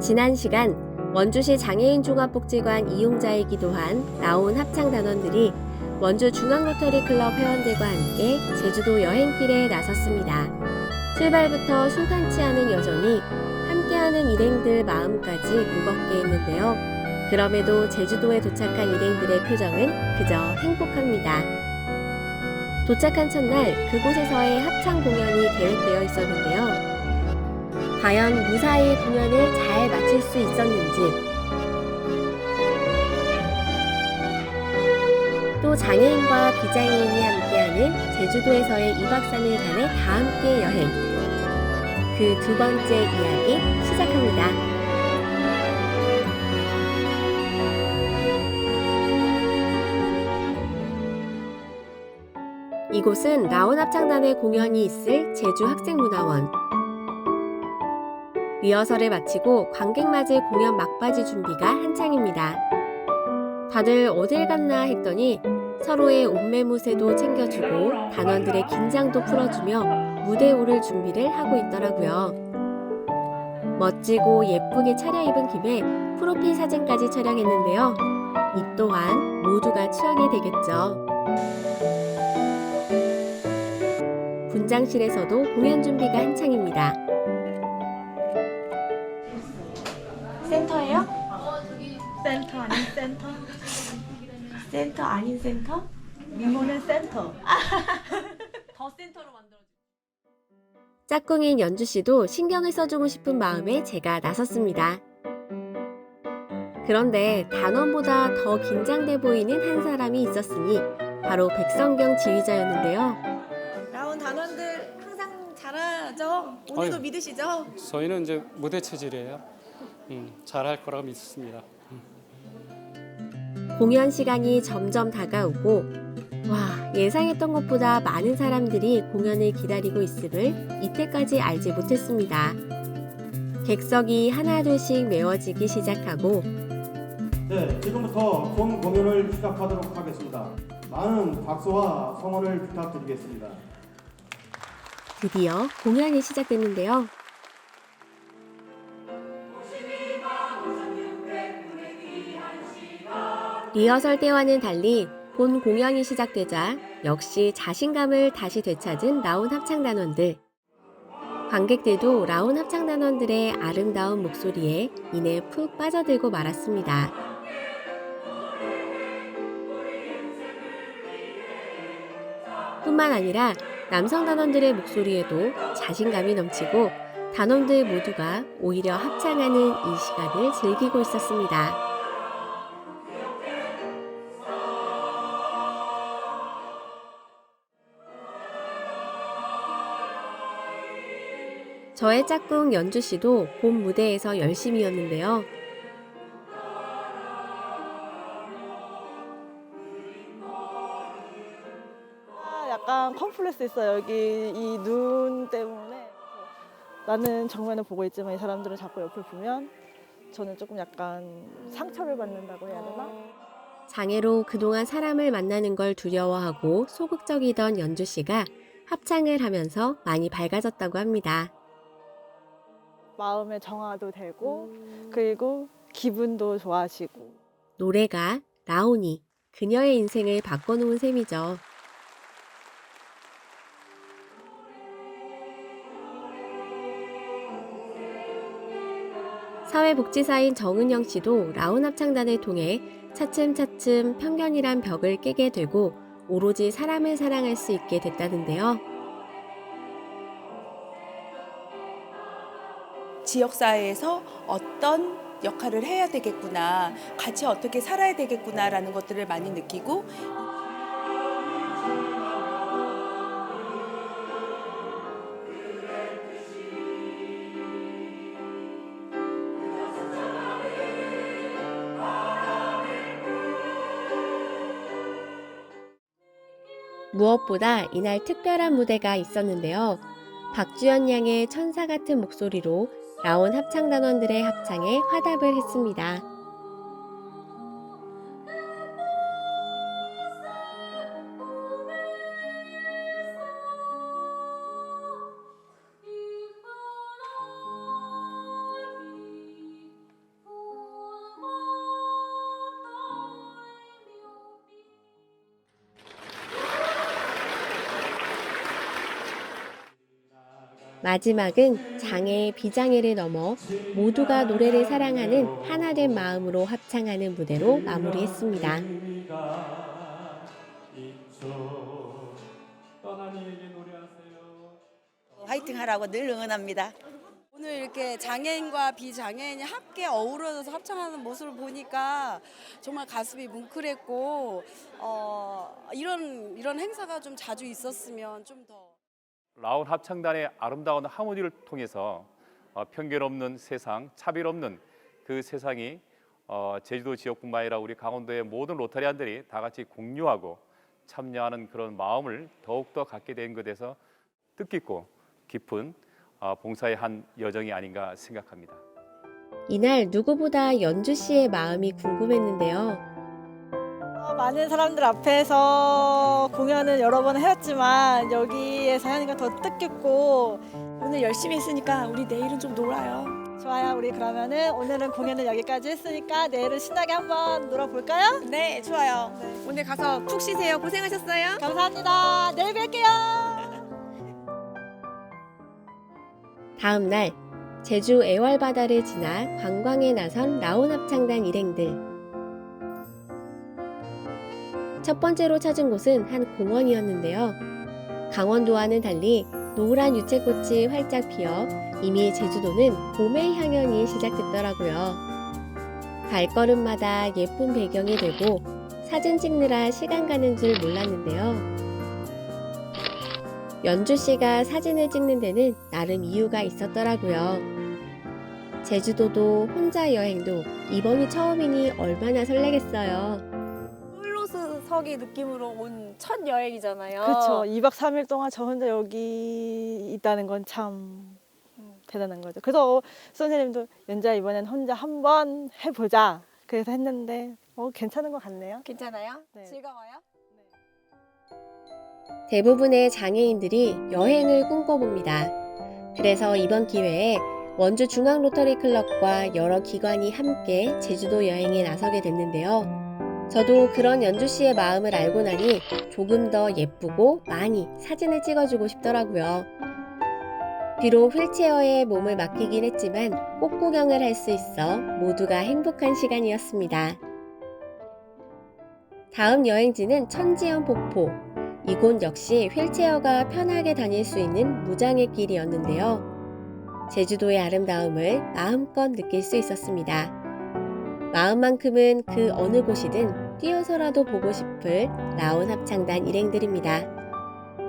지난 시간 원주시 장애인 종합복지관 이용자이기도 한 나온 합창 단원들이 원주 중앙로터리 클럽 회원들과 함께 제주도 여행길에 나섰습니다. 출발부터 순탄치 않은 여정이 함께하는 일행들 마음까지 무겁게 했는데요. 그럼에도 제주도에 도착한 일행들의 표정은 그저 행복합니다. 도착한 첫날 그곳에서의 합창 공연이 계획되어 있었는데요. 과연 무사히 공연을 잘 마칠 수 있었는지 또 장애인과 비장애인이 함께하는 제주도에서의 2박 3일 간의 다 함께 여행 그 두 번째 이야기 시작합니다. 이곳은 라온 합창단의 공연이 있을 제주 학생문화원. 리허설을 마치고 관객 맞을 공연 막바지 준비가 한창입니다. 다들 어딜 갔나 했더니 서로의 옷매무새도 챙겨주고 단원들의 긴장도 풀어주며 무대에 오를 준비를 하고 있더라고요. 멋지고 예쁘게 차려입은 김에 프로필 사진까지 촬영했는데요. 이 또한 모두가 추억이 되겠죠. 분장실에서도 공연 준비가 한창입니다. 아닌 센터? 센터 아닌 센터? 미모는 센터. 더 센터로 만들어. 짝꿍인 연주 씨도 신경을 써주고 싶은 마음에 제가 나섰습니다. 그런데 단원보다 더 긴장돼 보이는 한 사람이 있었으니 바로 백성경 지휘자였는데요. 라온 단원들 항상 잘하죠? 오늘도 아유. 믿으시죠? 저희는 이제 무대 체질이에요. 음, 잘할 거라고 믿습니다. 공연 시간이 점점 다가오고 와 예상했던 것보다 많은 사람들이 공연을 기다리고 있음을 이때까지 알지 못했습니다. 객석이 하나둘씩 메워지기 시작하고 네, 지금부터 본 공연을 시작하도록 하겠습니다. 많은 박수와 성원을 부탁드리겠습니다. 드디어 공연이 시작됐는데요. 리허설 때와는 달리 본 공연이 시작되자 역시 자신감을 다시 되찾은 라온 합창단원들. 관객들도 라온 합창단원들의 아름다운 목소리에 이내 푹 빠져들고 말았습니다. 뿐만 아니라 남성 단원들의 목소리에도 자신감이 넘치고 단원들 모두가 오히려 합창하는 이 시간을 즐기고 있었습니다. 저의 짝꿍 연주 씨도 본 무대에서 열심히였는데요. 아, 약간 컴플렉스 있어요. 여기 이 눈 때문에. 나는 정면을 보고 있지만 이 사람들은 자꾸 옆을 보면 저는 조금 약간 상처를 받는다고 해야 되나? 장애로 그동안 사람을 만나는 걸 두려워하고 소극적이던 연주 씨가 합창을 하면서 많이 밝아졌다고 합니다. 마음의 정화도 되고 그리고 기분도 좋아지고 노래가 라온이 그녀의 인생을 바꿔놓은 셈이죠. 사회복지사인 정은영 씨도 라온 합창단을 통해 차츰차츰 편견이란 벽을 깨게 되고 오로지 사람을 사랑할 수 있게 됐다는데요. 지역사회에서 어떤 역할을 해야 되겠구나, 같이 어떻게 살아야 되겠구나라는 것들을 많이 느끼고 무엇보다 이날 특별한 무대가 있었는데요. 박주연 양의 천사 같은 목소리로 라온 합창단원들의 합창에 화답을 했습니다. 마지막은 장애, 비장애를 넘어 모두가 노래를 사랑하는 하나된 마음으로 합창하는 무대로 마무리했습니다. 화이팅 하라고 늘 응원합니다. 오늘 이렇게 장애인과 비장애인이 함께 어우러져서 합창하는 모습을 보니까 정말 가슴이 뭉클했고 어, 이런 이런 행사가 좀 자주 있었으면 좀 더. 라온 합창단의 아름다운 하모니를 통해서 어, 편견 없는 세상, 차별 없는 그 세상이 어, 제주도 지역뿐만 아니라 우리 강원도의 모든 로타리안들이 다 같이 공유하고 참여하는 그런 마음을 더욱더 갖게 된 것에서 뜻깊고 깊은 어, 봉사의 한 여정이 아닌가 생각합니다. 이날 누구보다 연주 씨의 마음이 궁금했는데요. 어, 많은 사람들 앞에서 공연을 여러 번 해왔지만 여기에서 하니까 더 뜻깊고 오늘 열심히 했으니까 우리 내일은 좀 놀아요. 좋아요. 우리 그러면은 오늘은 공연을 여기까지 했으니까 내일은 신나게 한번 놀아볼까요? 네, 좋아요. 오늘 가서 푹 쉬세요. 고생하셨어요. 감사합니다. 내일 뵐게요. 다음 날 제주 애월바다를 지나 관광에 나선 라온 합창단 일행들. 첫 번째로 찾은 곳은 한 공원이었는데요. 강원도와는 달리 노란 유채꽃이 활짝 피어 이미 제주도는 봄의 향연이 시작됐더라고요. 발걸음마다 예쁜 배경이 되고 사진 찍느라 시간 가는 줄 몰랐는데요. 연주 씨가 사진을 찍는 데는 나름 이유가 있었더라고요. 제주도도 혼자 여행도 이번이 처음이니 얼마나 설레겠어요. 서기 느낌으로 온 첫 여행이잖아요. 그렇죠. 2박 3일 동안 저 혼자 여기 있다는 건참 대단한 거죠. 그래서 선생님도 연자 이번엔 혼자 한번 해보자. 그래서 했는데 어, 괜찮은 것 같네요. 괜찮아요? 네. 즐거워요? 대부분의 장애인들이 여행을 꿈꿔봅니다. 그래서 이번 기회에 원주 중앙 로터리 클럽과 여러 기관이 함께 제주도 여행에 나서게 됐는데요. 저도 그런 연주 씨의 마음을 알고 나니 조금 더 예쁘고 많이 사진을 찍어주고 싶더라고요. 비록 휠체어에 몸을 맡기긴 했지만 꽃 구경을 할 수 있어 모두가 행복한 시간이었습니다. 다음 여행지는 천지연 폭포. 이곳 역시 휠체어가 편하게 다닐 수 있는 무장의 길이었는데요. 제주도의 아름다움을 마음껏 느낄 수 있었습니다. 마음만큼은 그 어느 곳이든 뛰어서라도 보고 싶을 라온 합창단 일행들입니다.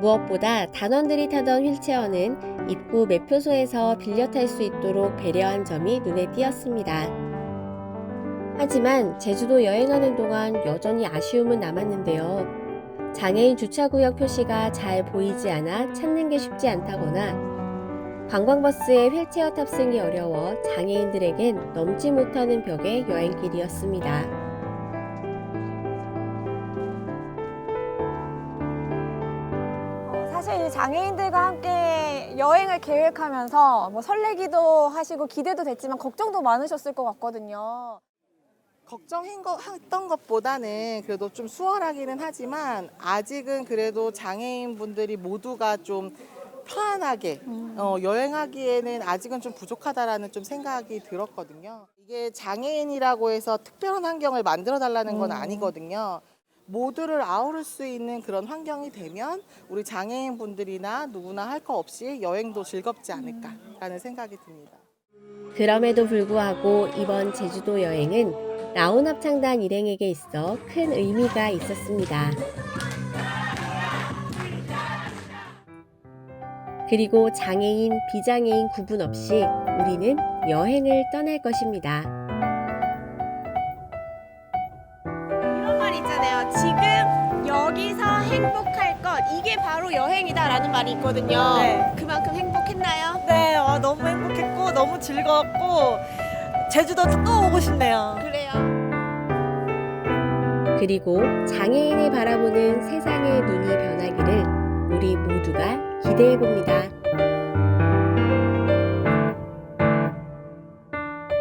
무엇보다 단원들이 타던 휠체어는 입구 매표소에서 빌려 탈 수 있도록 배려한 점이 눈에 띄었습니다. 하지만 제주도 여행하는 동안 여전히 아쉬움은 남았는데요. 장애인 주차구역 표시가 잘 보이지 않아 찾는 게 쉽지 않다거나 관광버스에 휠체어 탑승이 어려워 장애인들에겐 넘지 못하는 벽의 여행길이었습니다. 어, 사실 이 장애인들과 함께 여행을 계획하면서 뭐 설레기도 하시고 기대도 됐지만 걱정도 많으셨을 것 같거든요. 걱정했던 것보다는 그래도 좀 수월하기는 하지만 아직은 그래도 장애인 분들이 모두가 좀 편안하게 어, 여행하기에는 아직은 좀 부족하다라는 좀 생각이 들었거든요. 이게 장애인이라고 해서 특별한 환경을 만들어 달라는 건 아니거든요. 모두를 아우를 수 있는 그런 환경이 되면 우리 장애인 분들이나 누구나 할 거 없이 여행도 즐겁지 않을까라는 생각이 듭니다. 그럼에도 불구하고 이번 제주도 여행은 라온 합창단 일행에게 있어 큰 의미가 있었습니다. 그리고 장애인, 비장애인 구분 없이 우리는 여행을 떠날 것입니다. 이런 말 있잖아요. 지금 여기서 행복할 것 이게 바로 여행이다라는 말이 있거든요. 네. 그만큼 행복했나요? 네, 와, 너무 행복했고 너무 즐거웠고 제주도 또 오고 싶네요. 그래요. 그리고 장애인을 바라보는 세상의 눈이 변하기를 우리 모두가 기대해 봅니다.